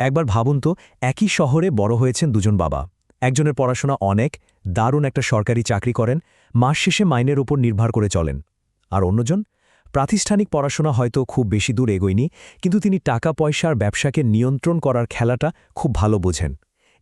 একবার ভাবুন তো, একই শহরে বড় হয়েছেন দুজন বাবা। একজনের পড়াশোনা অনেক, দারুণ একটা সরকারি চাকরি করেন, মাস শেষে মাইনের উপর নির্ভর করে চলেন। আর অন্যজন? প্রাতিষ্ঠানিক পড়াশোনা হয়তো খুব বেশি দূর এগোয়নি, কিন্তু তিনি টাকা পয়সার ব্যবসাকে নিয়ন্ত্রণ করার খেলাটা খুব ভালো বোঝেন।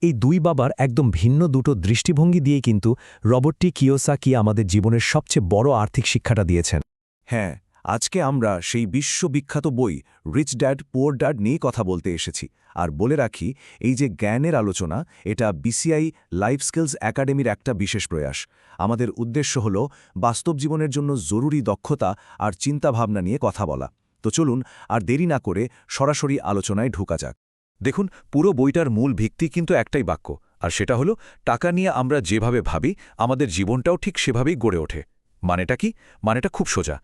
এই দুই বাবার একদম ভিন্ন দুটো দৃষ্টিভঙ্গি দিয়ে কিন্তু রবটটি কিওসা কি আমাদের জীবনের সবচেয়ে বড় আর্থিক শিক্ষাটা দিয়েছেন। হ্যাঁ আজকে আমরা সেই বিশ্ববিখ্যাত বই রিচ ড্যাড পুয়ার ড্যাড নিয়ে কথা বলতে এসেছি। আর বলে রাখি, এই যে জ্ঞানের আলোচনা, এটা বিসিআই লাইফ স্কিলস একাডেমির একটা বিশেষ প্রয়াস। আমাদের উদ্দেশ্য হল বাস্তব জীবনের জন্য জরুরি দক্ষতা আর চিন্তাভাবনা নিয়ে কথা বলা। তো চলুন, আর দেরি না করে সরাসরি আলোচনায় ঢুকা যাক। দেখুন, পুরো বইটার মূল ভিত্তি কিন্তু একটাই বাক্য, আর সেটা হলো, টাকা নিয়ে আমরা যেভাবে ভাবি, আমাদের জীবনটাও ঠিক সেভাবেই গড়ে ওঠে। মানেটা কি? মানেটা খুব সোজা।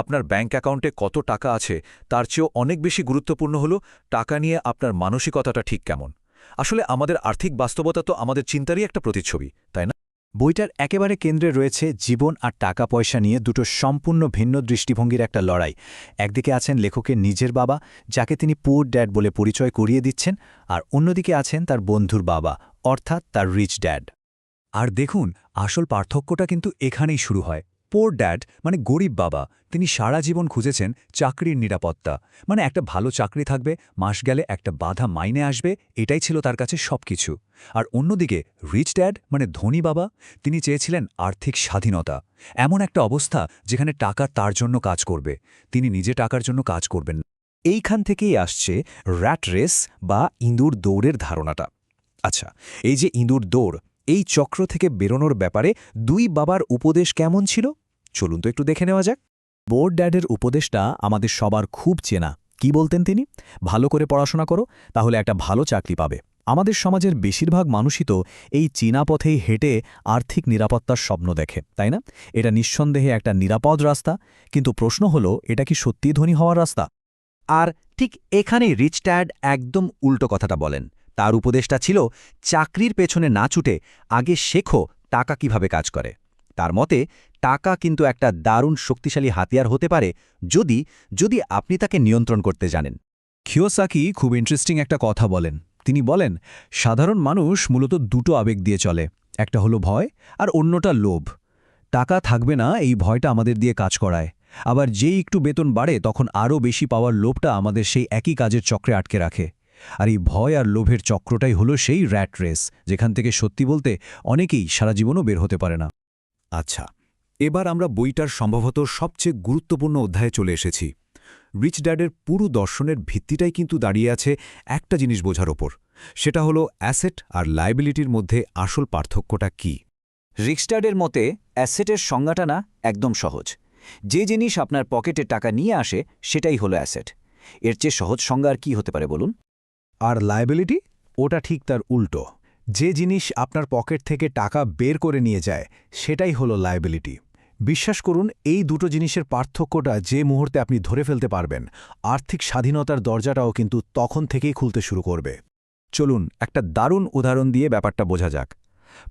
আপনার ব্যাঙ্ক অ্যাকাউন্টে কত টাকা আছে তার চেয়েও অনেক বেশি গুরুত্বপূর্ণ হলো টাকা নিয়ে আপনার মানসিকতাটা ঠিক কেমন। আসলে আমাদের আর্থিক বাস্তবতা তো আমাদের চিন্তারই একটা প্রতিচ্ছবি, তাই না? বইটার একেবারে কেন্দ্রে রয়েছে জীবন আর টাকা পয়সা নিয়ে দুটো সম্পূর্ণ ভিন্ন দৃষ্টিভঙ্গির একটা লড়াই। একদিকে আছেন লেখকের নিজের বাবা, যাকে তিনি পুর ড্যাড বলে পরিচয় করিয়ে দিচ্ছেন, আর অন্যদিকে আছেন তার বন্ধুর বাবা, অর্থাৎ তার রিচ ড্যাড আর দেখুন, আসল পার্থক্যটা কিন্তু এখানেই শুরু হয়। পোর ড্যাড মানে গরিব বাবা, তিনি সারা জীবন খুঁজেছেন চাকরির নিরাপত্তা। মানে একটা ভালো চাকরি থাকবে, মাস গেলে একটা বাধা মাইনে আসবে, এটাই ছিল তার কাছে সবকিছু। আর অন্যদিকে রিচ ড্যাড মানে ধনী বাবা, তিনি চেয়েছিলেন আর্থিক স্বাধীনতা। এমন একটা অবস্থা যেখানে টাকা তার জন্য কাজ করবে, তিনি নিজে টাকার জন্য কাজ করবেন। এইখান থেকেই আসছে র্যাট রেস বা ইঁদুর দৌড়ের ধারণাটা। আচ্ছা এই যে ইঁদুর দৌড় এই চক্র থেকে বেরোনোর ব্যাপারে দুই বাবার উপদেশ কেমন ছিল? চলুন তো একটু দেখে নেওয়া যাক। বোর্ড ড্যাডের উপদেশটা আমাদের সবার খুব চেনা। কি বলতেন তিনি? ভালো করে পড়াশোনা করো, তাহলে একটা ভালো চাকরি পাবে। আমাদের সমাজের বেশিরভাগ মানুষই তো এই চীনা পথেই হেঁটে আর্থিক নিরাপত্তার স্বপ্ন দেখে, তাই না? এটা নিঃসন্দেহে একটা নিরাপদ রাস্তা। কিন্তু প্রশ্ন হলো, এটা কি সত্যিই ধনী হওয়ার রাস্তা? আর ঠিক এখানেই রিচ ট্যাড একদম উল্টো কথাটা বলেন। তার উপদেশটা ছিল, চাকরির পেছনে না ছুটে আগে শেখো টাকা কীভাবে কাজ করে। তার মতে, টাকা কিন্তু একটা দারুণ শক্তিশালী হাতিয়ার হতে পারে যদি যদি আপনি তাকে নিয়ন্ত্রণ করতে জানেন। খিওসাকি খুব ইন্টারেস্টিং একটা কথা বলেন। তিনি বলেন, সাধারণ মানুষ মূলত দুটো আবেগ দিয়ে চলে, একটা হলো ভয় আর অন্যটা লোভ। টাকা থাকবে না, এই ভয়টা আমাদের দিয়ে কাজ করায়। আবার যেই একটু বেতন বাড়ে, তখন আরও বেশি পাওয়ার লোভটা আমাদের সেই একই কাজের চক্রে আটকে রাখে। আর এই ভয় আর লোভের চক্রটাই হলো সেই র্যাট রেস, যেখান থেকে সত্যি বলতে অনেকেই সারা জীবনও বের হতে পারে না। আচ্ছা এবার আমরা বইটার সম্ভবত সবচেয়ে গুরুত্বপূর্ণ অধ্যায়ে চলে এসেছি। রিচ ড্যাডের পুরো দর্শনের ভিত্তিটাই কিন্তু দাঁড়িয়ে আছে একটা জিনিস বোঝার ওপর, সেটা হলো অ্যাসেট আর লাইবিলিটির মধ্যে আসল পার্থক্যটা কি। রিক্সটার্ডের মতে, অ্যাসেটের সংজ্ঞাটা না একদম সহজ। যে জিনিস আপনার পকেটে টাকা নিয়ে আসে, সেটাই হলো অ্যাসেট। এর চেয়ে সহজ সংজ্ঞা আর কী হতে পারে বলুন? আর লায়াবিলিটি ওটা ঠিক তার উল্টো। যে জিনিস আপনার পকেট থেকে টাকা বের করে নিয়ে যায়, সেটাই হলো লায়াবিলিটি বিশ্বাস করুন, এই দুটো জিনিসের পার্থক্যটা যে মুহূর্তে আপনি ধরে ফেলতে পারবেন, আর্থিক স্বাধীনতার দরজাটাও কিন্তু তখন থেকেই খুলতে শুরু করবে। চলুন, একটা দারুণ উদাহরণ দিয়ে ব্যাপারটা বোঝা যাক।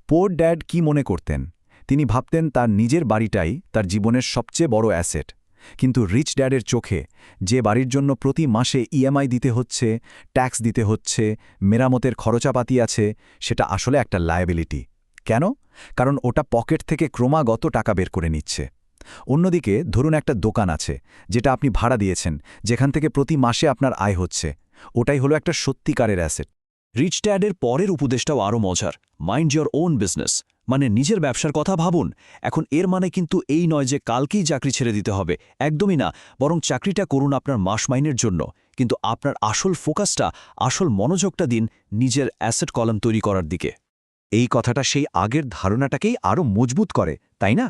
পোর ড্যাড কি মনে করতেন? তিনি ভাবতেন তার নিজের বাড়িটাই তার জীবনের সবচেয়ে বড় অ্যাসেট কিন্তু রিচ ড্যাডের চোখে যে বাড়ির জন্য প্রতি মাসে ইএমআই দিতে হচ্ছে ট্যাক্স দিতে হচ্ছে, মেরামতের খরচাপাতি আছে, সেটা আসলে একটা লায়াবিলিটি কেন? কারণ ওটা পকেট থেকে ক্রমাগত টাকা বের করে নিচ্ছে। অন্যদিকে ধরুন একটা দোকান আছে, যেটা আপনি ভাড়া দিয়েছেন, যেখান থেকে প্রতি মাসে আপনার আয় হচ্ছে। ওটাই হলো একটা সত্যিকারের অ্যাসেট রিচ ড্যাডের পরের উপদেশটাও আরও মজার। মাইন্ড ইয়োর ওন বিজনেস মানে নিজের ব্যবসার কথা ভাবুন। এখন এর মানে কিন্তু এই নয় যে কালকেই চাকরি ছেড়ে দিতে হবে। একদমই না। বরং চাকরিটা করুন আপনার মাস মাইনের জন্য। কিন্তু আপনার আসল ফোকাসটা, আসল মনোযোগটা দিন নিজের অ্যাসেট কলাম তৈরি করার দিকে। এই কথাটা সেই আগের ধারণাটাকেই আরও মজবুত করে, তাই না?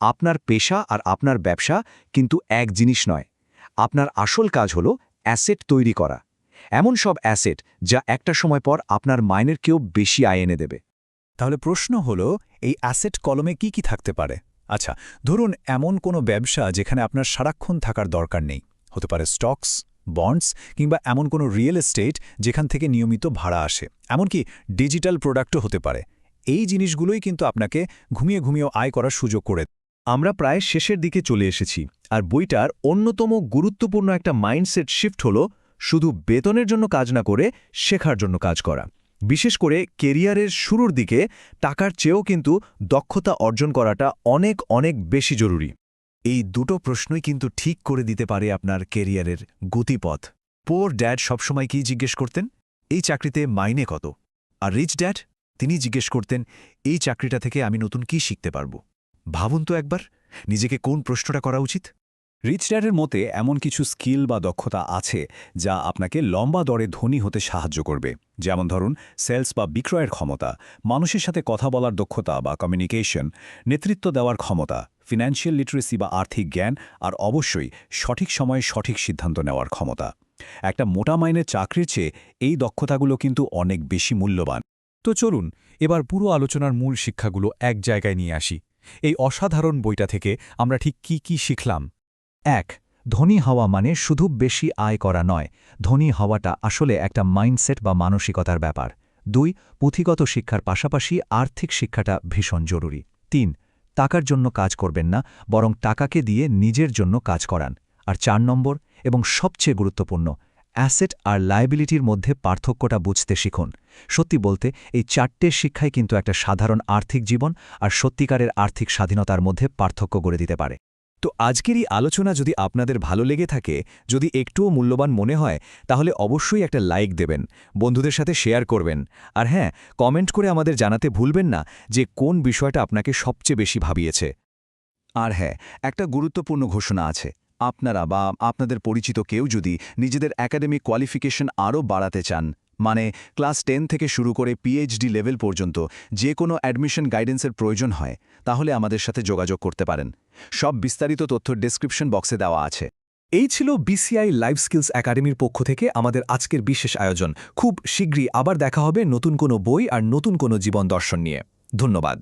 আপনার পেশা আর আপনার ব্যবসা কিন্তু এক জিনিস নয়। আপনার আসল কাজ হল অ্যাসেট তৈরি করা। এমন সব অ্যাসেট যা একটা সময় পর আপনার মাইনের কেউ বেশি আয় এনে দেবে। তাহলে প্রশ্ন হলো, এই অ্যাসেট কলমে কি কি থাকতে পারে? আচ্ছা ধরুন এমন কোনো ব্যবসা যেখানে আপনার সারাক্ষণ থাকার দরকার নেই। হতে পারে স্টকস, বন্ডস, কিংবা এমন কোনো রিয়েল এস্টেট যেখান থেকে নিয়মিত ভাড়া আসে। এমনকি ডিজিটাল প্রোডাক্টও হতে পারে। এই জিনিসগুলোই কিন্তু আপনাকে ঘুমিয়ে ঘুমিয়েও আয় করার সুযোগ করে আমরা প্রায় শেষের দিকে চলে এসেছি, আর বইটার অন্যতম গুরুত্বপূর্ণ একটা মাইন্ডসেট শিফট হল, শুধু বেতনের জন্য কাজ না করে শেখার জন্য কাজ করা। বিশেষ করে কেরিয়ারের শুরুর দিকে টাকার চেয়েও কিন্তু দক্ষতা অর্জন করাটা অনেক অনেক বেশি জরুরি। এই দুটো প্রশ্নই কিন্তু ঠিক করে দিতে পারে আপনার কেরিয়ারের গতিপথ। পোর ড্যাড সবসময় কি জিজ্ঞেস করতেন? এই চাকরিতে মাইনে কত? আর রিচ ড্যাড তিনি জিজ্ঞেস করতেন, এই চাকরিটা থেকে আমি নতুন কি শিখতে পারব? ভাবুন তো একবার, নিজেকে কোন প্রশ্নটা করা উচিত? রিচ ড্যাডের মতে, এমন কিছু স্কিল বা দক্ষতা আছে যা আপনাকে লম্বা দরে ধনী হতে সাহায্য করবে। যেমন ধরুন, সেলস বা বিক্রয়ের ক্ষমতা, মানুষের সাথে কথা বলার দক্ষতা বা কমিউনিকেশন নেতৃত্ব দেওয়ার ক্ষমতা ফিনান্সিয়াল লিটারেসি বা আর্থিক জ্ঞান, আর অবশ্যই সঠিক সময়ে সঠিক সিদ্ধান্ত নেওয়ার ক্ষমতা। একটা মোটা মাইনের চাকরির চেয়ে এই দক্ষতাগুলো কিন্তু অনেক বেশি মূল্যবান। তো চলুন, এবার পুরো আলোচনার মূল শিক্ষাগুলো এক জায়গায় নিয়ে আসি। এই অসাধারণ বইটা থেকে আমরা ঠিক কি কি শিখলাম? এক, ধনী হওয়া মানে শুধু বেশি আয় করা নয়, ধনী হওয়াটা আসলে একটা মাইন্ডসেট বা মানসিকতার ব্যাপার। দুই, পুঁথিগত শিক্ষার পাশাপাশি আর্থিক শিক্ষাটা ভীষণ জরুরি। তিন, টাকার জন্য কাজ করবেন না, বরং টাকাকে দিয়ে নিজের জন্য কাজ করান। আর চার নম্বর, এবং সবচেয়ে গুরুত্বপূর্ণ, অ্যাসেট আর লায়াবিলিটির মধ্যে পার্থক্যটা বুঝতে শিখুন। সত্যি বলতে, এই চারটে শিক্ষাই কিন্তু একটা সাধারণ আর্থিক জীবন আর সত্যিকারের আর্থিক স্বাধীনতার মধ্যে পার্থক্য গড়ে দিতে পারে। তো আজকের এই আলোচনা যদি আপনাদের ভালো লেগে থাকে, যদি একটুও মূল্যবান মনে হয়, তাহলে অবশ্যই একটা লাইক দেবেন, বন্ধুদের সাথে শেয়ার করবেন। আর হ্যাঁ কমেন্ট করে আমাদের জানাতে ভুলবেন না যে কোন বিষয়টা আপনাকে সবচেয়ে বেশি ভাবিয়েছে। আর হ্যাঁ একটা গুরুত্বপূর্ণ ঘোষণা আছে। আপনারা বা আপনাদের পরিচিত কেউ যদি নিজেদের একাডেমিক কোয়ালিফিকেশন আরও বাড়াতে চান মানে ক্লাস টেন থেকে শুরু করে পিএইচডি লেভেল পর্যন্ত যে কোনো অ্যাডমিশন গাইডেন্সের প্রয়োজন হয়, তাহলে আমাদের সাথে যোগাযোগ করতে পারেন। সব বিস্তারিত তথ্য ডেসক্রিপশন বক্সে দেওয়া আছে। এই ছিল বিসিআই লাইফ স্কিলস একাডেমির পক্ষ থেকে আমাদের আজকের বিশেষ আয়োজন। খুব শীঘ্রই আবার দেখা হবে নতুন কোনো বই আর নতুন কোনো জীবন দর্শন নিয়ে। ধন্যবাদ।